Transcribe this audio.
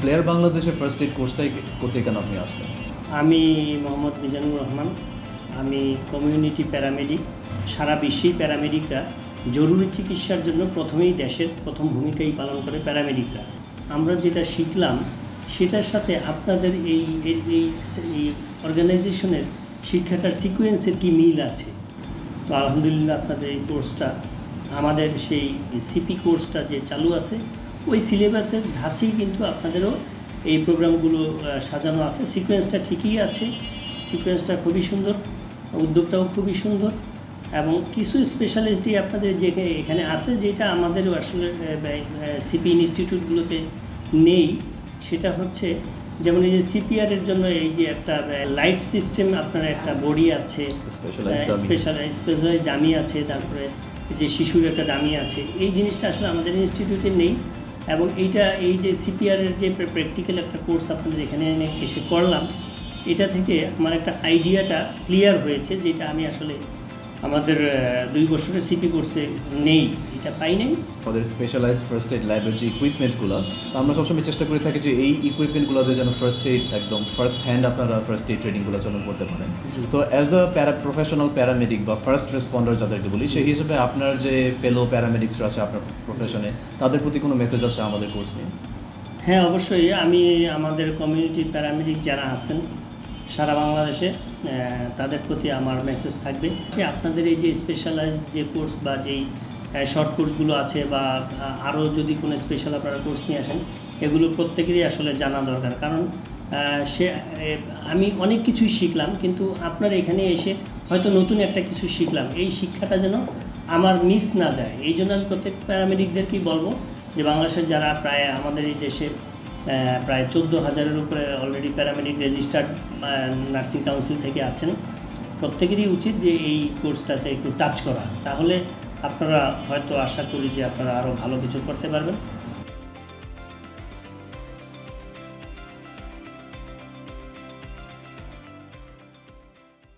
Flair বাংলাদেশের first aid কোর্সটাই করতে কেন আপনি আসলেন? আমি মোহাম্মদ মিজানুর রহমান। আমি কমিউনিটি প্যারামেডিক সারা বিশ্বেই প্যারামেডিকরা জরুরি চিকিৎসার জন্য প্রথমেই দেশের প্রথম ভূমিকাই পালন করে প্যারামেডিকরা আমরা যেটা শিখলাম, সেটার সাথে আপনাদের এই এই অর্গানাইজেশনের শিক্ষাটার সিকোয়েন্সের কি মিল আছে? তো আলহামদুলিল্লাহ আপনাদের এই কোর্সটা আমাদের সেই সিপি কোর্সটা যে চালু আছে ওই সিলেবাসের ধাঁচেই কিন্তু আপনাদেরও এই প্রোগ্রামগুলো সাজানো আছে। সিকোয়েন্সটা ঠিকই আছে। সিকোয়েন্সটা খুবই সুন্দর উদ্যোগটাও খুবই সুন্দর এবং কিছু স্পেশালিস্টই আপনাদের যে এখানে আছে যেটা আমাদেরও আসলে সিপি ইনস্টিটিউটগুলোতে নেই। সেটা হচ্ছে যেমন এই যে সিপিআরের জন্য এই যে একটা লাইট সিস্টেম আপনার একটা বডি আছে স্পেশালাইজ ডামি আছে। তারপরে যে শিশুর একটা ডামি আছে। এই জিনিসটা আসলে আমাদের ইনস্টিটিউটে নেই। এবং এইটা, এই যে সিপিআরের যে প্র্যাকটিক্যাল একটা কোর্স আপনাদের এখানে এসে করলাম, এটা থেকে আমার একটা আইডিয়াটা ক্লিয়ার হয়েছে, যেটা আমি আসলে আমাদের দুই বছরের সিপি কোর্সে নেই এটা পাই নাই। আমাদের স্পেশালাইজড ফার্স্ট এইড ল্যাবের যে ইকুইপমেন্টগুলো আমরা সবসময় চেষ্টা করে থাকি যে এই ইকুইপমেন্টগুলোতে যেন ফার্স্ট এইড একদম ফার্স্ট হ্যান্ড আপনারা ফার্স্ট এইড ট্রেনিংগুলো যেন করতে পারেন। তো as a paraprofessional paramedic বা ফার্স্ট রেসপন্ডার যাদেরকে বলি সেই হিসেবে আপনার যে ফেলো প্যারামেডিক্সরা আছে আপনার প্রফেশনে তাদের প্রতি কোনো মেসেজ আছে আমাদের কোর্স নিয়ে? হ্যাঁ অবশ্যই। আমি আমাদের কমিউনিটি প্যারামেডিক যারা আছেন সারা বাংলাদেশে তাদের প্রতি আমার মেসেজ থাকবে। যে আপনাদের এই যে স্পেশালাইজ যে কোর্স বা যেই শর্ট কোর্সগুলো আছে বা আরও যদি কোনো স্পেশাল আপনারা কোর্স নিয়ে আসেন, এগুলো প্রত্যেকেরই আসলে জানা দরকার। কারণ সে আমি অনেক কিছুই শিখলাম, কিন্তু আপনার এখানে এসে হয়তো নতুন একটা কিছু শিখলাম। এই শিক্ষাটা যেন আমার মিস না যায়। এই জন্য আমি প্রত্যেক প্যারামেডিকদেরকেই বলব যে, বাংলাদেশের যারা প্রায় আমাদের এই দেশে প্রায় চোদ্দ হাজারের উপরে already paramedic registered nursing council থেকে আছেন। প্রত্যেকেরই উচিত যে এই কোর্সটাতে একটু টাচ করা। তাহলে আপনারা হয়তো আশা করি যে আপনারা আরও ভালো কিছু করতে পারবেন।